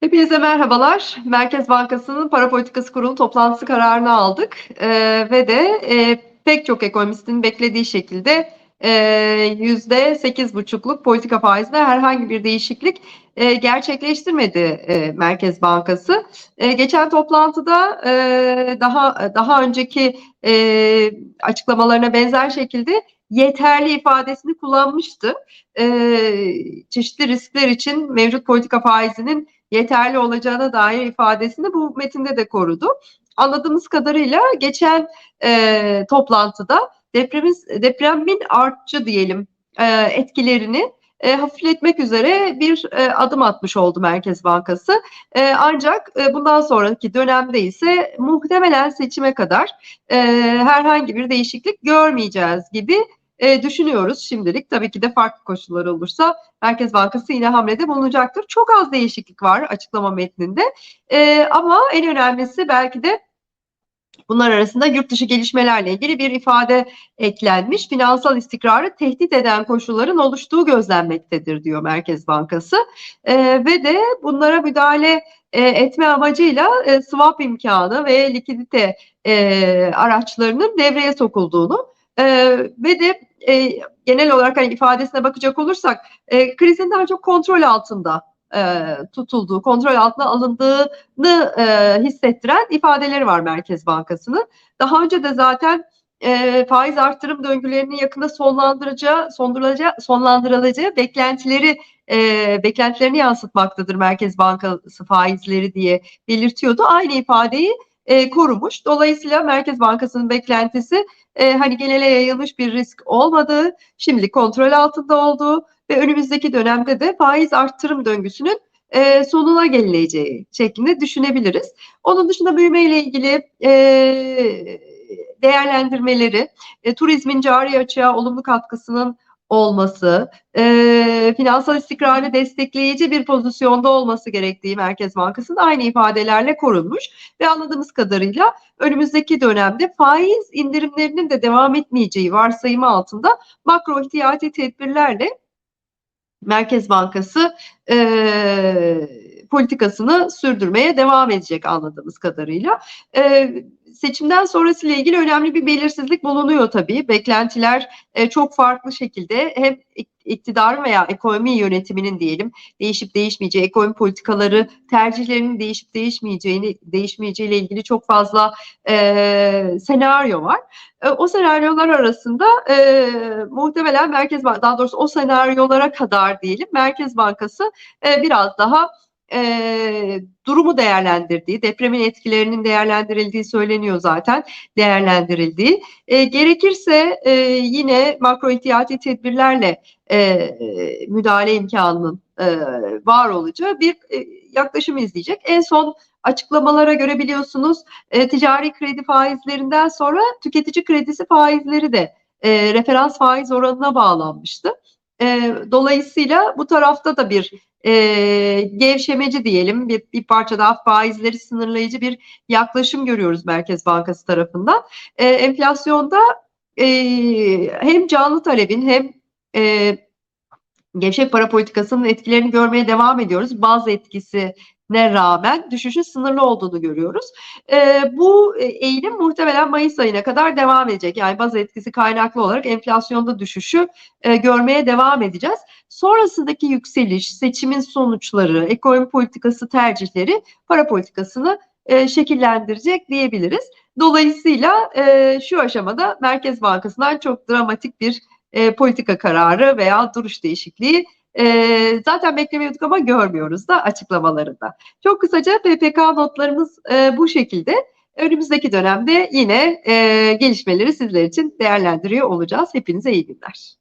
Hepinize merhabalar. Merkez Bankası'nın para politikası kurulu toplantısı kararını aldık Ee, ve de e, pek çok ekonomistin beklediği şekilde e, yüzde sekiz buçukluk politika faizinde herhangi bir değişiklik e, gerçekleştirmedi e, Merkez Bankası. E, geçen toplantıda e, daha daha önceki e, açıklamalarına benzer şekilde yeterli ifadesini kullanmıştı. E, çeşitli riskler için mevcut politika faizinin yeterli olacağına dair ifadesini bu metinde de korudu. Anladığımız kadarıyla geçen e, toplantıda depremin, depremin artçı diyelim e, etkilerini e, hafifletmek üzere bir e, adım atmış oldu Merkez Bankası. E, ancak e, bundan sonraki dönemde ise muhtemelen seçime kadar e, herhangi bir değişiklik görmeyeceğiz gibi e, düşünüyoruz şimdilik. Tabii ki de farklı koşullar olursa Merkez Bankası yine hamlede bulunacaktır. Çok az değişiklik var açıklama metninde. E, ama en önemlisi belki de Bunlar arasında yurt dışı gelişmelerle ilgili bir ifade eklenmiş. Finansal istikrarı tehdit eden koşulların oluştuğu gözlenmektedir diyor Merkez Bankası. E, ve de bunlara müdahale e, etme amacıyla e, swap imkanı ve likidite e, araçlarının devreye sokulduğunu e, ve de e, genel olarak hani ifadesine bakacak olursak e, krizin daha çok kontrol altında e, tutulduğu, kontrol altına alındığını e, hissettiren ifadeleri var Merkez Bankası'nın. Daha önce de zaten e, faiz artırım döngülerini yakında sonlandıracağı, sondurulacağı, sonlandırılacağı beklentileri e, beklentilerini yansıtmaktadır Merkez Bankası faizleri diye belirtiyordu. Aynı ifadeyi e, korumuş. Dolayısıyla Merkez Bankası'nın beklentisi e, hani genele yayılmış bir risk olmadığı, şimdi kontrol altında olduğu ve önümüzdeki dönemde de faiz arttırım döngüsünün e, sonuna gelineceği şeklinde düşünebiliriz. Onun dışında büyüme ile ilgili e, değerlendirmeleri, e, turizmin cari açığa olumlu katkısının olması, e, finansal istikrarı destekleyici bir pozisyonda olması gerektiği Merkez Bankası'nın aynı ifadelerle korunmuş ve anladığımız kadarıyla önümüzdeki dönemde faiz indirimlerinin de devam etmeyeceği varsayımı altında makro ihtiyati tedbirlerle Merkez Bankası politikasını sürdürmeye devam edecek anladığımız kadarıyla. E, seçimden sonrası ile ilgili önemli bir belirsizlik bulunuyor tabii. Beklentiler e, çok farklı şekilde hem iktidarın veya ekonomi yönetiminin diyelim değişip değişmeyeceği, ekonomi politikaları tercihlerinin değişip değişmeyeceğini değişmeyeceğiyle ilgili çok fazla e, senaryo var. E, o senaryolar arasında e, muhtemelen Merkez Bankası, daha doğrusu o senaryolara kadar diyelim Merkez Bankası e, biraz daha e, durumu değerlendirdiği, depremin etkilerinin değerlendirildiği söyleniyor zaten, değerlendirildiği. E, gerekirse e, yine makro ihtiyati tedbirlerle e, müdahale imkanının e, var olacağı bir e, yaklaşım izleyecek. En son açıklamalara göre biliyorsunuz e, ticari kredi faizlerinden sonra tüketici kredisi faizleri de e, referans faiz oranına bağlanmıştı. E, dolayısıyla bu tarafta da bir e, gevşemeci diyelim bir, bir parça daha faizleri sınırlayıcı bir yaklaşım görüyoruz Merkez Bankası tarafından. E, enflasyonda e, hem canlı talebin hem e, gevşek para politikasının etkilerini görmeye devam ediyoruz. Bazı etkisi ne rağmen düşüşün sınırlı olduğunu görüyoruz. E, bu eğilim muhtemelen Mayıs ayına kadar devam edecek. Yani baz etkisi kaynaklı olarak enflasyonda düşüşü e, görmeye devam edeceğiz. Sonrasındaki yükseliş, seçimin sonuçları, ekonomi politikası tercihleri para politikasını e, şekillendirecek diyebiliriz. Dolayısıyla e, şu aşamada Merkez Bankası'ndan çok dramatik bir e, politika kararı veya duruş değişikliği e, zaten beklemiyorduk ama görmüyoruz da açıklamalarında. Çok kısaca PPK notlarımız e, bu şekilde. Önümüzdeki dönemde yine e, gelişmeleri sizler için değerlendiriyor olacağız. Hepinize iyi günler.